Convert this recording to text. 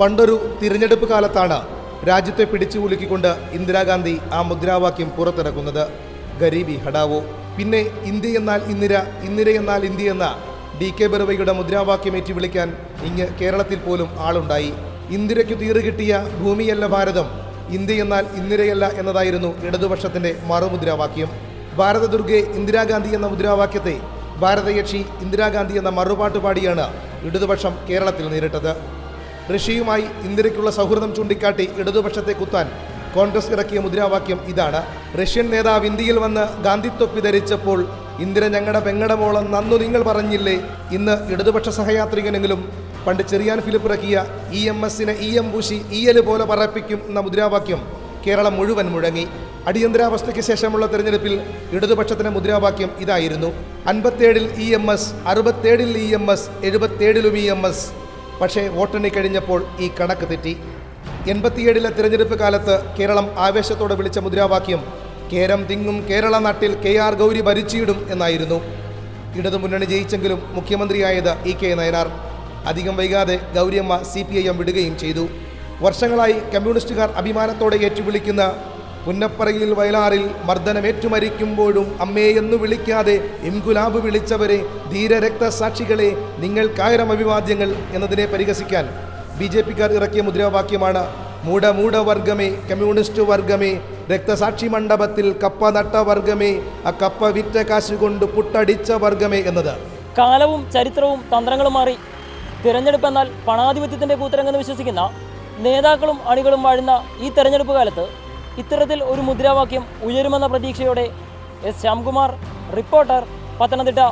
പണ്ടൊരു തിരഞ്ഞെടുപ്പ് കാലത്താണ് രാജ്യത്തെ പിടിച്ചു കുലുക്കിക്കൊണ്ട് ഇന്ദിരാഗാന്ധി ആ മുദ്രാവാക്യം പുറത്തിറക്കുന്നത്. ഗരീബി ഹടാവോ. പിന്നെ ഇന്ത്യ എന്നാൽ ഇന്ദിര ഇന്ദിര എന്നാൽ ഇന്ത്യ എന്ന ഡി കെ ബെറുവയുടെ മുദ്രാവാക്യം ഏറ്റി വിളിക്കാൻ ഇങ്ങ് കേരളത്തിൽ പോലും ആളുണ്ടായി. ഇന്ദിരയ്ക്കു തീറുകിട്ടിയ ഭൂമിയല്ല ഭാരതം. ഇന്ത്യ എന്നാൽ ഇന്ദിരയല്ല എന്നതായിരുന്നു ഇടതുപക്ഷത്തിന്റെ മറുമുദ്രാവാക്യം. ഭാരതദുർഗെ ഇന്ദിരാഗാന്ധി എന്ന മുദ്രാവാക്യത്തെ ഭാരതയക്ഷി ഇന്ദിരാഗാന്ധി എന്ന മറുപാട്ടുപാടിയാണ് ഇടതുപക്ഷം കേരളത്തിൽ നേരിട്ടത്. റഷ്യയുമായി ഇന്ത്യയ്ക്കുള്ള സൗഹൃദം ചൂണ്ടിക്കാട്ടി ഇടതുപക്ഷത്തെ കുത്താൻ കോൺഗ്രസ് ഇറക്കിയ മുദ്രാവാക്യം ഇതാണ്. റഷ്യൻ നേതാവ് ഇന്ത്യയിൽ വന്ന് ഗാന്ധിത്തൊപ്പി ധരിച്ചപ്പോൾ ഇന്ദിര ഞങ്ങളുടെ പെങ്ങടമോളം നന്നു നിങ്ങൾ പറഞ്ഞില്ലേ? ഇന്ന് ഇടതുപക്ഷ സഹയാത്രികനെങ്കിലും പണ്ട് ചെറിയാൻ ഫിലിപ്പ് ഇറക്കിയ ഇ എം എസിനെ ഇ എം പൂശി എൽ പോലെ പറപ്പിക്കും എന്ന മുദ്രാവാക്യം കേരളം മുഴുവൻ മുഴങ്ങി. അടിയന്തരാവസ്ഥയ്ക്ക് ശേഷമുള്ള തെരഞ്ഞെടുപ്പിൽ ഇടതുപക്ഷത്തിന്റെ മുദ്രാവാക്യം ഇതായിരുന്നു. അൻപത്തേഴിൽ ഇ എം എസ് അറുപത്തേഴിൽ ഇ എം എസ് എഴുപത്തേഴിലും ഇ എം എസ് പക്ഷേ വോട്ടെണ്ണി കഴിഞ്ഞപ്പോൾ ഈ കണക്ക് തെറ്റി. എൺപത്തിയേഴിലെ തിരഞ്ഞെടുപ്പ് കാലത്ത് കേരളം ആവേശത്തോടെ വിളിച്ച മുദ്രാവാക്യം കേരം തിങ്ങും കേരള നാട്ടിൽ കെ ആർ ഗൗരി ഭരിച്ചിടും എന്നായിരുന്നു. ഇടതുമുന്നണി ജയിച്ചെങ്കിലും മുഖ്യമന്ത്രിയായത് ഇ കെ നയനാർ. അധികം വൈകാതെ Gowriamma C P I M വിടുകയും ചെയ്തു. വർഷങ്ങളായി കമ്മ്യൂണിസ്റ്റുകാർ അഭിമാനത്തോടെ ഏറ്റുവിളിക്കുന്ന പുന്നപ്പറയിൽ വയലാറിൽ മർദ്ദനമേറ്റുമരിക്കുമ്പോഴും അമ്മേ എന്ന് വിളിക്കാതെ ഇംഗുലാബ് വിളിച്ചവരെ ധീരരക്തസാക്ഷികളെ നിങ്ങൾ നിങ്ങൾക്കായിരം അഭിവാദ്യങ്ങൾ എന്നതിനെ പരിഹസിക്കാൻ ബി ജെ പിക്കാർ ഇറക്കിയ മുദ്രാവാക്യമാണ് മൂട മൂട വർഗമേ കമ്മ്യൂണിസ്റ്റ് വർഗമേ രക്തസാക്ഷി മണ്ഡപത്തിൽ കപ്പ നട്ട വർഗമേ ആ കപ്പ വിറ്റ കാശ് കൊണ്ട് പുട്ടടിച്ച വർഗമേ എന്നത്. കാലവും ചരിത്രവും തന്ത്രങ്ങളും മാറി തിരഞ്ഞെടുപ്പ് എന്നാൽ പണാധിപത്യത്തിന്റെ കൂത്തരങ്ങെന്ന് വിശ്വസിക്കുന്ന നേതാക്കളും അണികളും വാഴുന്ന ഈ തെരഞ്ഞെടുപ്പ് കാലത്ത് ഇത്തരത്തിൽ ഒരു മുദ്രാവാക്യം ഉയരുമെന്ന പ്രതീക്ഷയോടെ എസ് ശ്യാംകുമാർ റിപ്പോർട്ടർ പത്തനംതിട്ട